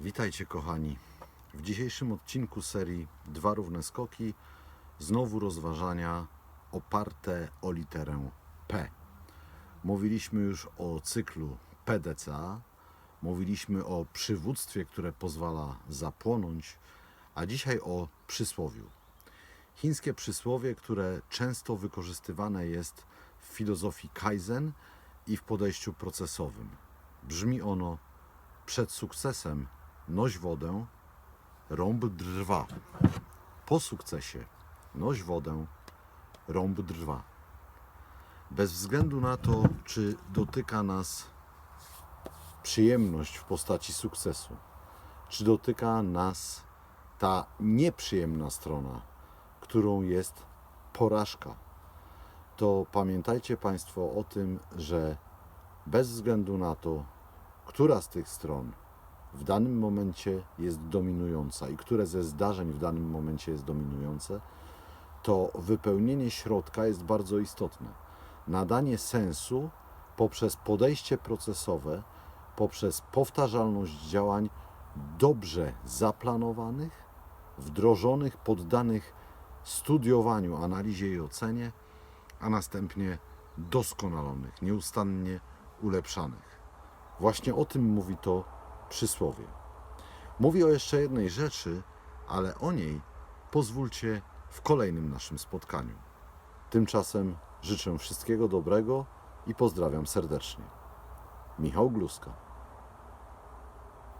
Witajcie kochani. W dzisiejszym odcinku serii Dwa równe skoki znowu rozważania oparte o literę P. Mówiliśmy już o cyklu PDCA, mówiliśmy o przywództwie, które pozwala zapłonąć, a dzisiaj o przysłowiu. Chińskie przysłowie, które często wykorzystywane jest w filozofii Kaizen i w podejściu procesowym. Brzmi ono przed sukcesem noś wodę, rąb drwa. Po sukcesie noś wodę, rąb drwa. Bez względu na to, czy dotyka nas przyjemność w postaci sukcesu, czy dotyka nas ta nieprzyjemna strona, którą jest porażka, to pamiętajcie Państwo o tym, że bez względu na to, która z tych stron w danym momencie jest dominująca i które ze zdarzeń w danym momencie jest dominujące, to wypełnienie środka jest bardzo istotne. Nadanie sensu poprzez podejście procesowe, poprzez powtarzalność działań dobrze zaplanowanych, wdrożonych, poddanych studiowaniu, analizie i ocenie, a następnie doskonalonych, nieustannie ulepszanych. Właśnie o tym mówi to przysłowie. Mówi o jeszcze jednej rzeczy, ale o niej pozwólcie w kolejnym naszym spotkaniu. Tymczasem życzę wszystkiego dobrego i pozdrawiam serdecznie. Michał Gluska.